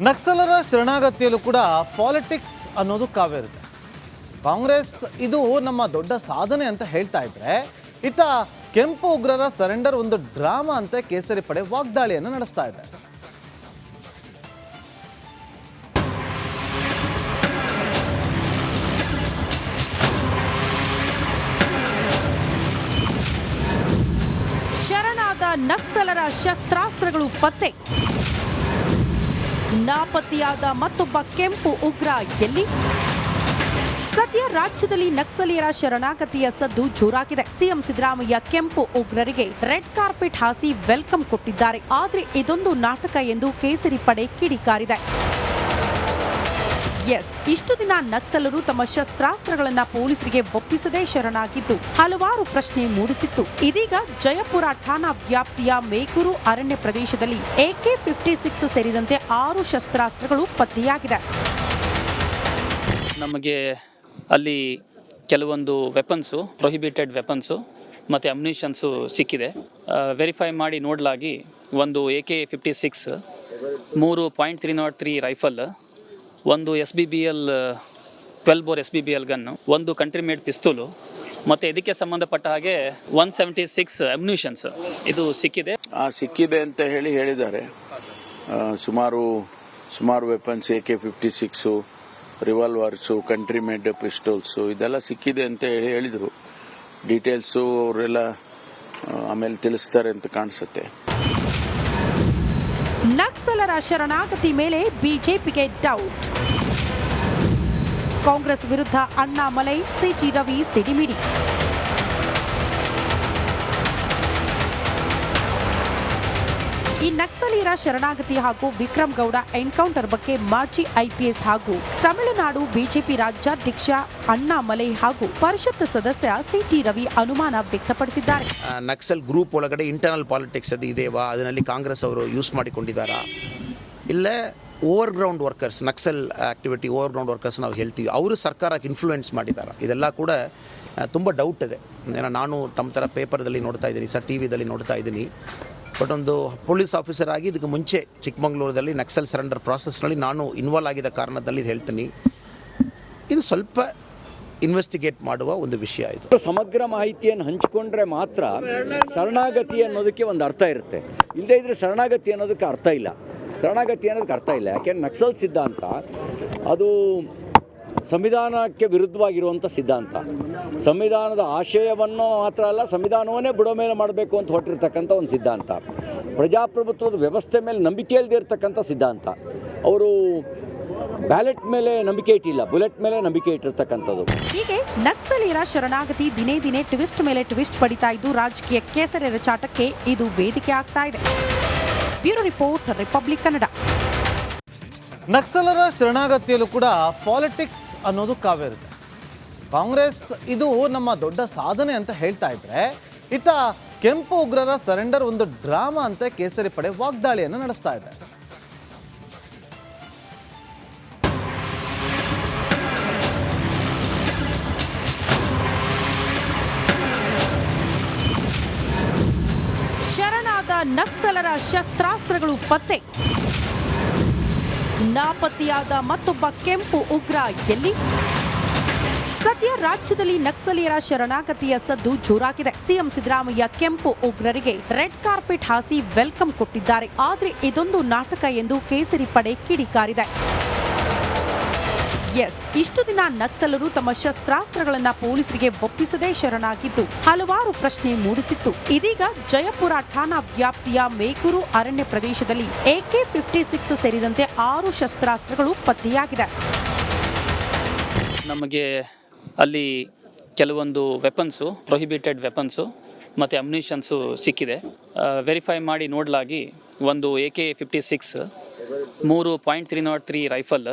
ನಕ್ಸಲರ ಶರಣಾಗತಿಯಲ್ಲೂ ಕೂಡ ಪಾಲಿಟಿಕ್ಸ್ ಅನ್ನೋದು ಕಾವೇರಿದೆ ಕಾಂಗ್ರೆಸ್ ಇದು ನಮ್ಮ ದೊಡ್ಡ ಸಾಧನೆ ಅಂತ ಹೇಳ್ತಾ ಇದ್ರೆ, ಇತ್ತ ಕೆಂಪು ಉಗ್ರರ ಸರೆಂಡರ್ ಒಂದು ಡ್ರಾಮಾ ಅಂತ ಕೇಸರಿ ಪಡೆ ವಾಗ್ದಾಳಿಯನ್ನು ನಡೆಸ್ತಾ ಇದೆ. ಶರಣಾದ ನಕ್ಸಲರ ಶಸ್ತ್ರಾಸ್ತ್ರಗಳು ಪತ್ತೆ. ನಾಪತ್ತೆಯಾದ ಮತ್ತೊಬ್ಬ ಕೆಂಪು ಉಗ್ರ ಎಲ್ಲಿ? ಸದ್ಯ ರಾಜ್ಯದಲ್ಲಿ ನಕ್ಸಲೀಯರ ಶರಣಾಗತಿಯ ಸದ್ದು ಜೋರಾಗಿದೆ. ಸಿಎಂ ಸಿದ್ದರಾಮಯ್ಯ ಕೆಂಪು ಉಗ್ರರಿಗೆ ರೆಡ್ ಕಾರ್ಪೆಟ್ ಹಾಸಿ ವೆಲ್ಕಮ್ ಕೊಟ್ಟಿದ್ದಾರೆ. ಆದರೆ ಇದೊಂದು ನಾಟಕ ಎಂದು ಕೇಸರಿ ಪಡೆ ಕಿಡಿಕಾರಿದೆ. ಎಸ್ ಇಷ್ಟು ದಿನ ನಕ್ಸಲರು ತಮ್ಮ ಶಸ್ತ್ರಾಸ್ತ್ರಗಳನ್ನ ಪೊಲೀಸರಿಗೆ ಒಪ್ಪಿಸದೇ ಶರಣಾಗಿದ್ದು, ಹಲವಾರು ಪ್ರಶ್ನೆ ಮೂಡಿಸಿತ್ತು. ಇದೀಗ ಜಯಪುರ ಠಾಣಾ ವ್ಯಾಪ್ತಿಯ ಮೇಕೂರು ಅರಣ್ಯ ಪ್ರದೇಶದಲ್ಲಿ ಎಕೆ ಫಿಫ್ಟಿ ಸಿಕ್ಸ್ ಸೇರಿದಂತೆ ಆರು ಶಸ್ತ್ರಾಸ್ತ್ರಗಳು ಪತ್ತೆಯಾಗಿದೆ ನಮಗೆ ಅಲ್ಲಿ ಕೆಲವೊಂದು ವೆಪನ್ಸು ಪ್ರೊಹಿಬಿಟೆಡ್ ವೆಪನ್ಸು ಮತ್ತು ಅಮ್ಯುನಿಷನ್ಸು ಸಿಕ್ಕಿದೆ. ವೆರಿಫೈ ಮಾಡಿ ನೋಡಲಾಗಿ ಒಂದು ಎ ಕೆ ಫಿಫ್ಟಿ ಸಿಕ್ಸ್ ಮೂರು point three naught three rifle ಒಂದು S B B L twelve bore S B B L gun ಒಂದು ಕಂಟ್ರಿ ಮೇಡ್ ಪಿಸ್ತೂಲು ಮತ್ತು ಇದಕ್ಕೆ ಸಂಬಂಧಪಟ್ಟ ಹಾಗೆ ಒನ್ ಸೆವೆಂಟಿ ಸಿಕ್ಸ್ ಅಮ್ಯುನಿಷನ್ಸ್ ಇದು ಸಿಕ್ಕಿದೆ. ಸಿಕ್ಕಿದೆ ಅಂತ ಹೇಳಿ ಹೇಳಿದ್ದಾರೆ. ಸುಮಾರು ಸುಮಾರು weapons A K fifty six revolvers country made pistols ಇದೆಲ್ಲ ಸಿಕ್ಕಿದೆ ಅಂತ ಹೇಳಿ ಹೇಳಿದರು. ಡೀಟೇಲ್ಸು ಅವರೆಲ್ಲ ಆಮೇಲೆ ತಿಳಿಸ್ತಾರೆ ಅಂತ ಕಾಣಿಸುತ್ತೆ. ನಕ್ಸಲರ ಶರಣಾಗತಿ ಮೇಲೆ ಬಿಜೆಪಿಗೆ ಡೌಟ್ ಕಾಂಗ್ರೆಸ್ ವಿರುದ್ಧ ಅಣ್ಣಾಮಲೈ ಸಿಟಿ ರವಿ ಸಿಡಿಮಿಡಿ. ಈ ನಕ್ಸಲೀರ ಶರಣಾಗತಿ ಹಾಗೂ ವಿಕ್ರಮ್ ಗೌಡ ಎನ್ಕೌಂಟರ್ ಬಗ್ಗೆ ಮಾಜಿ ಐಪಿಎಸ್ ಹಾಗೂ ತಮಿಳುನಾಡು ಬಿಜೆಪಿ ರಾಜ್ಯಾಧ್ಯಕ್ಷ ಅಣ್ಣಾಮಲೈ ಹಾಗೂ ಪರಿಷತ್ ಸದಸ್ಯ ಸಿಟಿ ರವಿ ಅನುಮಾನ ವ್ಯಕ್ತಪಡಿಸಿದ್ದಾರೆ. ನಕ್ಸಲ್ ಗ್ರೂಪ್ ಒಳಗಡೆ ಇಂಟರ್ನಲ್ ಪಾಲಿಟಿಕ್ಸ್ ಅದು ಇದೆಯಾ ಅದರಲ್ಲಿ ಕಾಂಗ್ರೆಸ್ ಅವರು ಯೂಸ್ ಮಾಡಿಕೊಂಡಿದ್ದಾರಾ? ಇಲ್ಲ over ground workers Naxal activity over ground workers ನಾವು ಹೇಳ್ತೀವಿ. ಅವರು ಸರ್ಕಾರಕ್ಕೆ ಇನ್ಫ್ಲೂಯೆನ್ಸ್ ಮಾಡಿದ್ದಾರೆ? ಇದೆಲ್ಲ ಕೂಡ ತುಂಬ ಡೌಟ್ ಇದೆ. ಏನೋ ನಾನು ತಮ್ಮ ಥರ ಪೇಪರ್ದಲ್ಲಿ ನೋಡ್ತಾ ಇದ್ದೀನಿ, ಸರ್ ಟಿ ವಿದಲ್ಲಿ ನೋಡ್ತಾ ಇದ್ದೀನಿ. ಬಟ್ ಒಂದು ಪೊಲೀಸ್ ಆಫೀಸರ್ ಆಗಿ ಇದಕ್ಕೆ ಮುಂಚೆ ಚಿಕ್ಕಮಂಗ್ಳೂರದಲ್ಲಿ ನಕ್ಸಲ್ ಸರೆಂಡರ್ ಪ್ರಾಸೆಸ್ನಲ್ಲಿ ನಾನು ಇನ್ವಾಲ್ವ್ ಆಗಿದ್ದ ಕಾರಣದಲ್ಲಿ ಹೇಳ್ತೀನಿ. ಇದು ಸ್ವಲ್ಪ ಇನ್ವೆಸ್ಟಿಗೇಟ್ ಮಾಡುವ ಒಂದು ವಿಷಯ ಇದು. ಸಮಗ್ರ ಮಾಹಿತಿಯನ್ನು ಹಂಚಿಕೊಂಡ್ರೆ ಮಾತ್ರ ಶರಣಾಗತಿ ಅನ್ನೋದಕ್ಕೆ ಒಂದು ಅರ್ಥ ಇರುತ್ತೆ. ಇಲ್ಲದೇ ಇದ್ರೆ ಶರಣಾಗತಿ ಅನ್ನೋದಕ್ಕೆ ಅರ್ಥ ಇಲ್ಲ. ಶರಣಾಗತಿ ಅನ್ನೋದಕ್ಕೆ ಅರ್ಥ ಇಲ್ಲ. ಯಾಕೆಂದ್ರೆ ನಕ್ಸಲ್ ಸಿದ್ಧಾಂತ ಅದು ಸಂವಿಧಾನಕ್ಕೆ ವಿರುದ್ಧವಾಗಿರುವಂಥ ಸಿದ್ಧಾಂತ. ಸಂವಿಧಾನದ ಆಶಯವನ್ನು ಮಾತ್ರ ಅಲ್ಲ ಸಂವಿಧಾನವನ್ನೇ ಬುಡೋ ಮೇಲೆ ಮಾಡಬೇಕು ಅಂತ ಹೊರಟಿರ್ತಕ್ಕಂಥ ಒಂದು ಸಿದ್ಧಾಂತ. ಪ್ರಜಾಪ್ರಭುತ್ವದ ವ್ಯವಸ್ಥೆ ಮೇಲೆ ನಂಬಿಕೆ ಇಲ್ಲದೆ ಇರತಕ್ಕಂಥ ಸಿದ್ಧಾಂತ. ಅವರು ಬ್ಯಾಲೆಟ್ ಮೇಲೆ ನಂಬಿಕೆ ಇಟ್ಟಿಲ್ಲ ಬುಲೆಟ್ ಮೇಲೆ ನಂಬಿಕೆ ಇಟ್ಟಿರ್ತಕ್ಕಂಥದ್ದು. ಹೀಗೆ ನಕ್ಸಲೀರ ಶರಣಾಗತಿ ದಿನೇ ದಿನೇ ಟ್ವಿಸ್ಟ್ ಮೇಲೆ ಟ್ವಿಸ್ಟ್ ಪಡಿತಾ ಇದ್ದು ರಾಜಕೀಯ ಕೇಸರಿ ರಚಾಟಕ್ಕೆ ಇದು ವೇದಿಕೆ ಆಗ್ತಾ ಇದೆ. Bureau report Republic Kannada. ನಕ್ಸಲರ ಶರಣಾಗತಿಯಲ್ಲೂ ಕೂಡ ಪಾಲಿಟಿಕ್ಸ್ ಅನ್ನೋದು ಕಾವೇರಿದೆ ಕಾಂಗ್ರೆಸ್ ಇದು ನಮ್ಮ ದೊಡ್ಡ ಸಾಧನೆ ಅಂತ ಹೇಳ್ತಾ ಇದ್ರೆ, ಇತ್ತ ಕೆಂಪು ಉಗ್ರರ ಸರೆಂಡರ್ ಒಂದು ಡ್ರಾಮಾ ಅಂತ ಕೇಸರಿ ಪಡೆ ವಾಗ್ದಾಳಿಯನ್ನು ನಡೆಸ್ತಾ ಇದೆ. ಶರಣಾದ ನಕ್ಸಲರ ಶಸ್ತ್ರಾಸ್ತ್ರಗಳು ಪತ್ತೆ. ನಾಪತ್ತೆಯಾದ ಮತ್ತೊಬ್ಬ ಕೆಂಪು ಉಗ್ರ ಎಲ್ಲಿ? ಸದ್ಯ ರಾಜ್ಯದಲ್ಲಿ ನಕ್ಸಲೀಯರ ಶರಣಾಗತಿಯ ಸದ್ದು ಜೋರಾಗಿದೆ. ಸಿಎಂ ಸಿದ್ದರಾಮಯ್ಯ ಕೆಂಪು ಉಗ್ರರಿಗೆ ರೆಡ್ ಕಾರ್ಪೆಟ್ ಹಾಸಿ ವೆಲ್ಕಮ್ ಕೊಟ್ಟಿದ್ದಾರೆ. ಆದರೆ ಇದೊಂದು ನಾಟಕ ಎಂದು ಕೇಸರಿ ಪಡೆ ಕಿಡಿಕಾರಿದೆ. ಎಸ್ ಇಷ್ಟು ದಿನ ನಕ್ಸಲರು ತಮ್ಮ ಶಸ್ತ್ರಾಸ್ತ್ರಗಳನ್ನ ಪೊಲೀಸರಿಗೆ ಒಪ್ಪಿಸದೇ ಶರಣಾಗಿದ್ದು, ಹಲವಾರು ಪ್ರಶ್ನೆ ಮೂಡಿಸಿತ್ತು. ಇದೀಗ ಜಯಪುರ ಠಾಣಾ ವ್ಯಾಪ್ತಿಯ ಮೇಕೂರು ಅರಣ್ಯ ಪ್ರದೇಶದಲ್ಲಿ ಎಕೆ ಫಿಫ್ಟಿ ಸಿಕ್ಸ್ ಸೇರಿದಂತೆ ಆರು ಶಸ್ತ್ರಾಸ್ತ್ರಗಳು ಪತ್ತೆಯಾಗಿದೆ ನಮಗೆ ಅಲ್ಲಿ ಕೆಲವೊಂದು ವೆಪನ್ಸು ಪ್ರೊಹಿಬಿಟೆಡ್ ವೆಪನ್ಸು ಮತ್ತು ಅಮ್ಯುನಿಷನ್ಸು ಸಿಕ್ಕಿದೆ. ವೆರಿಫೈ ಮಾಡಿ ನೋಡಲಾಗಿ ಒಂದು ಎ ಕೆ ಫಿಫ್ಟಿ ಸಿಕ್ಸ್ ಮೂರು point three naught three rifle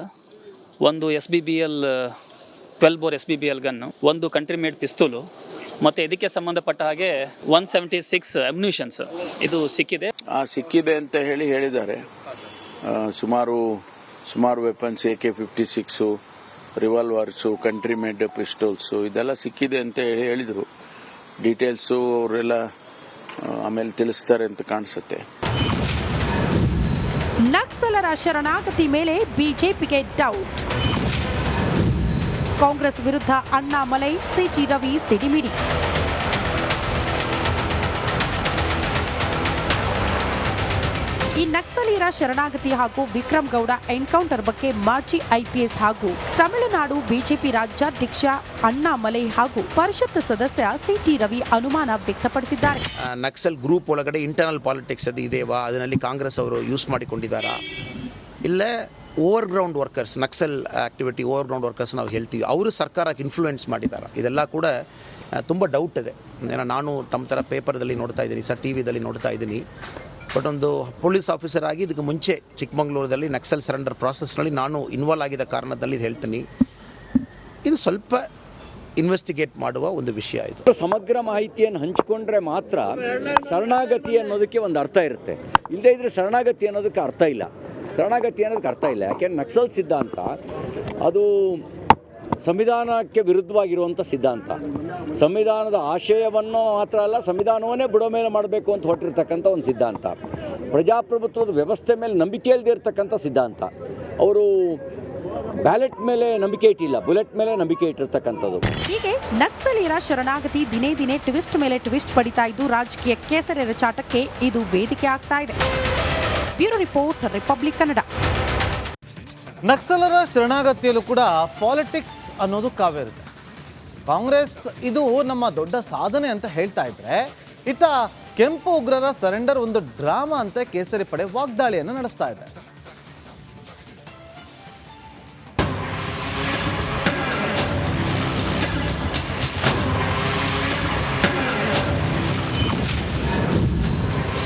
ಒಂದು S B B L twelve bore S B B L gun ಒಂದು ಕಂಟ್ರಿ ಮೇಡ್ ಪಿಸ್ತೂಲು ಮತ್ತು ಇದಕ್ಕೆ ಸಂಬಂಧಪಟ್ಟ ಹಾಗೆ ಒನ್ ಸೆವೆಂಟಿ ಸಿಕ್ಸ್ ಅಮ್ಯುನಿಷನ್ಸ್ ಇದು ಸಿಕ್ಕಿದೆ. ಸಿಕ್ಕಿದೆ ಅಂತ ಹೇಳಿ ಹೇಳಿದ್ದಾರೆ. ಸುಮಾರು ಸುಮಾರು weapons A K fifty six revolvers country made pistols ಇದೆಲ್ಲ ಸಿಕ್ಕಿದೆ ಅಂತ ಹೇಳಿ ಹೇಳಿದರು. ಡೀಟೇಲ್ಸು ಅವರೆಲ್ಲ ಆಮೇಲೆ ತಿಳಿಸ್ತಾರೆ ಅಂತ ಕಾಣಿಸುತ್ತೆ. ನಕ್ಸಲರ ಶರಣಾಗತಿ ಮೇಲೆ ಬಿಜೆಪಿಗೆ ಡೌಟ್ ಕಾಂಗ್ರೆಸ್ ವಿರುದ್ಧ ಅಣ್ಣಾಮಲೈ ಸಿಟಿ ರವಿ ಸಿಡಿಮಿಡಿ. ಈ ನಕ್ಸಲೀಯರ ಶರಣಾಗತಿ ಹಾಗೂ ವಿಕ್ರಮ್ ಗೌಡ ಎನ್ಕೌಂಟರ್ ಬಗ್ಗೆ ಮಾಜಿ ಐಪಿಎಸ್ ಹಾಗೂ ತಮಿಳುನಾಡು ಬಿಜೆಪಿ ರಾಜ್ಯಾಧ್ಯಕ್ಷ ಅಣ್ಣಾಮಲೈ ಹಾಗೂ ಪರಿಷತ್ ಸದಸ್ಯ ಸಿಟಿ ರವಿ ಅನುಮಾನ ವ್ಯಕ್ತಪಡಿಸಿದ್ದಾರೆ. ನಕ್ಸಲ್ ಗ್ರೂಪ್ ಒಳಗಡೆ ಇಂಟರ್ನಲ್ ಪಾಲಿಟಿಕ್ಸ್ ಅದು ಇದೆಯಾ ಅದರಲ್ಲಿ ಕಾಂಗ್ರೆಸ್ ಅವರು ಯೂಸ್ ಮಾಡಿಕೊಂಡಿದ್ದಾರಾ? ಇಲ್ಲ over ground workers Naxal activity over ground workers ನಾವು ಹೇಳ್ತೀವಿ. ಅವರು ಸರ್ಕಾರಕ್ಕೆ ಇನ್ಫ್ಲೂಯೆನ್ಸ್ ಮಾಡಿದ್ದಾರೆ? ಇದೆಲ್ಲ ಕೂಡ ತುಂಬ ಡೌಟ್ ಇದೆ. ಏನೋ ನಾನು ತಮ್ಮ ಥರ ಪೇಪರ್ದಲ್ಲಿ ನೋಡ್ತಾ ಇದ್ದೀನಿ, ಸರ್ ಟಿ ವಿದಲ್ಲಿ ನೋಡ್ತಾ ಇದ್ದೀನಿ. ಬಟ್ ಒಂದು ಪೊಲೀಸ್ ಆಫೀಸರ್ ಆಗಿ ಇದಕ್ಕೆ ಮುಂಚೆ ಚಿಕ್ಕಮಗಳೂರದಲ್ಲಿ ನಕ್ಸಲ್ ಸರೆಂಡರ್ ಪ್ರಾಸೆಸ್ನಲ್ಲಿ ನಾನು ಇನ್ವಾಲ್ವ್ ಆಗಿದ್ದ ಕಾರಣದಲ್ಲಿ ಇದು ಹೇಳ್ತೀನಿ. ಇದು ಸ್ವಲ್ಪ ಇನ್ವೆಸ್ಟಿಗೇಟ್ ಮಾಡುವ ಒಂದು ವಿಷಯ ಇದು. ಸಮಗ್ರ ಮಾಹಿತಿಯನ್ನು ಹಂಚಿಕೊಂಡ್ರೆ ಮಾತ್ರ ಶರಣಾಗತಿ ಅನ್ನೋದಕ್ಕೆ ಒಂದು ಅರ್ಥ ಇರುತ್ತೆ. ಇಲ್ಲದೇ ಇದ್ದರೆ ಶರಣಾಗತಿ ಅನ್ನೋದಕ್ಕೆ ಅರ್ಥ ಇಲ್ಲ. ಶರಣಾಗತಿ ಅನ್ನೋದಕ್ಕೆ ಅರ್ಥ ಇಲ್ಲ. ಯಾಕೆಂದ್ರೆ ನಕ್ಸಲ್ ಸಿದ್ಧಾಂತ ಅದು ಸಂವಿಧಾನಕ್ಕೆ ವಿರುದ್ಧವಾಗಿರುವಂಥ ಸಿದ್ಧಾಂತ. ಸಂವಿಧಾನದ ಆಶಯವನ್ನು ಮಾತ್ರ ಅಲ್ಲ ಸಂವಿಧಾನವನ್ನೇ ಬಿಡೋ ಮೇಲೆ ಮಾಡಬೇಕು ಅಂತ ಹೊರಟಿರ್ತಕ್ಕಂಥ ಒಂದು ಸಿದ್ಧಾಂತ. ಪ್ರಜಾಪ್ರಭುತ್ವದ ವ್ಯವಸ್ಥೆ ಮೇಲೆ ನಂಬಿಕೆ ಇಲ್ಲದೆ ಇರತಕ್ಕಂಥ ಸಿದ್ಧಾಂತ. ಅವರು ಬ್ಯಾಲೆಟ್ ಮೇಲೆ ನಂಬಿಕೆ ಇಟ್ಟಿಲ್ಲ ಬುಲೆಟ್ ಮೇಲೆ ನಂಬಿಕೆ ಇಟ್ಟಿರ್ತಕ್ಕಂಥದ್ದು. ಹೀಗೆ ನಕ್ಸಲೀಯರ ಶರಣಾಗತಿ ದಿನೇ ದಿನೇ ಟ್ವಿಸ್ಟ್ ಮೇಲೆ ಟ್ವಿಸ್ಟ್ ಪಡಿತಾ ಇದ್ದು ರಾಜಕೀಯ ಕೇಸರಿ ರಚಾಟಕ್ಕೆ ಇದು ವೇದಿಕೆ ಆಗ್ತಾ ಇದೆ. Bureau report Republic Kannada. ನಕ್ಸಲರ ಶರಣಾಗತಿಯಲ್ಲೂ ಕೂಡ ಪಾಲಿಟಿಕ್ಸ್ ಅನ್ನೋದು ಕಾವ್ಯರುತ್ತೆ ಕಾಂಗ್ರೆಸ್ ಇದು ನಮ್ಮ ದೊಡ್ಡ ಸಾಧನೆ ಅಂತ ಹೇಳ್ತಾ ಇದ್ರೆ, ಇತ್ತ ಕೆಂಪು ಉಗ್ರರ ಸರೆಂಡರ್ ಒಂದು ಡ್ರಾಮಾ ಅಂತ ಕೇಸರಿ ಪಡೆ ವಾಗ್ದಾಳಿಯನ್ನು ನಡೆಸ್ತಾ ಇದೆ.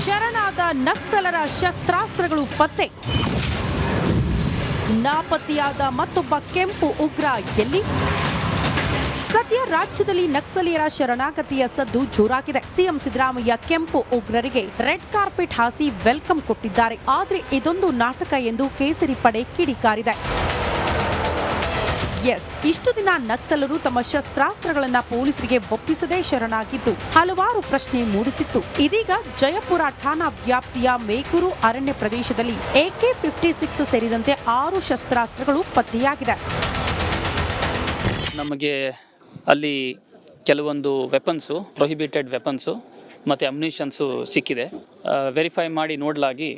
ಶರಣಾದ ನಕ್ಸಲರ ಶಸ್ತ್ರಾಸ್ತ್ರಗಳು ಪತ್ತೆ. ನಾಪತ್ತೆಯಾದ ಮತ್ತೊಬ್ಬ ಕೆಂಪು ಉಗ್ರ ಎಲ್ಲಿ? ಸದ್ಯ ರಾಜ್ಯದಲ್ಲಿ ನಕ್ಸಲೀಯರ ಶರಣಾಗತಿಯ ಸದ್ದು ಜೋರಾಗಿದೆ. ಸಿಎಂ ಸಿದ್ದರಾಮಯ್ಯ ಕೆಂಪು ಉಗ್ರರಿಗೆ ರೆಡ್ ಕಾರ್ಪೆಟ್ ಹಾಸಿ ವೆಲ್ಕಮ್ ಕೊಟ್ಟಿದ್ದಾರೆ. ಆದರೆ ಇದೊಂದು ನಾಟಕ ಎಂದು ಕೇಸರಿ ಪಡೆ ಕಿಡಿಕಾರಿದೆ. ಎಸ್ ಇಷ್ಟು ದಿನ ನಕ್ಸಲರು ತಮ್ಮ ಶಸ್ತ್ರಾಸ್ತ್ರಗಳನ್ನು ಪೊಲೀಸರಿಗೆ ಒಪ್ಪಿಸದೇ ಶರಣಾಗಿದ್ದು, ಹಲವಾರು ಪ್ರಶ್ನೆ ಮೂಡಿಸಿತ್ತು. ಇದೀಗ ಜಯಪುರ ಠಾಣಾ ವ್ಯಾಪ್ತಿಯ ಮೇಕೂರು ಅರಣ್ಯ ಪ್ರದೇಶದಲ್ಲಿ ಎಕೆ ಫಿಫ್ಟಿ ಸಿಕ್ಸ್ ಸೇರಿದಂತೆ ಆರು ಶಸ್ತ್ರಾಸ್ತ್ರಗಳು ಪತ್ತೆಯಾಗಿದೆ. ನಮಗೆ ಅಲ್ಲಿ ಕೆಲವೊಂದು ವೆಪನ್ಸು ಪ್ರೊಹಿಬಿಟೆಡ್ ವೆಪನ್ಸು ಮತ್ತು ಅಮ್ಯುನಿಷನ್ಸು ಸಿಕ್ಕಿದೆ. ವೆರಿಫೈ ಮಾಡಿ ನೋಡಲಾಗಿ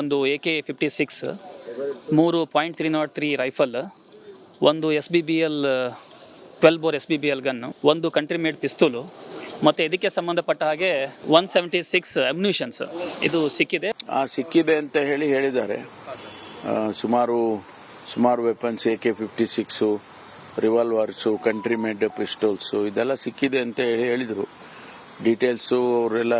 ಒಂದು ಎ ಕೆ ಫಿಫ್ಟಿ ಸಿಕ್ಸ್ ಮೂರು point three naught three rifle ಒಂದು S B B L twelve bore S B B L gun ಒಂದು ಕಂಟ್ರಿ ಮೇಡ್ ಪಿಸ್ತೂಲು ಮತ್ತು ಇದಕ್ಕೆ ಸಂಬಂಧಪಟ್ಟ ಹಾಗೆ ಒನ್ ಸೆವೆಂಟಿ ಸಿಕ್ಸ್ ಅಮ್ಯುನಿಷನ್ಸ್ ಇದು ಸಿಕ್ಕಿದೆ. ಸಿಕ್ಕಿದೆ ಅಂತ ಹೇಳಿ ಹೇಳಿದ್ದಾರೆ. ಸುಮಾರು ಸುಮಾರು weapons A K fifty six revolvers country made pistols ಇದೆಲ್ಲ ಸಿಕ್ಕಿದೆ ಅಂತ ಹೇಳಿ ಹೇಳಿದರು. ಡೀಟೇಲ್ಸು ಅವರೆಲ್ಲ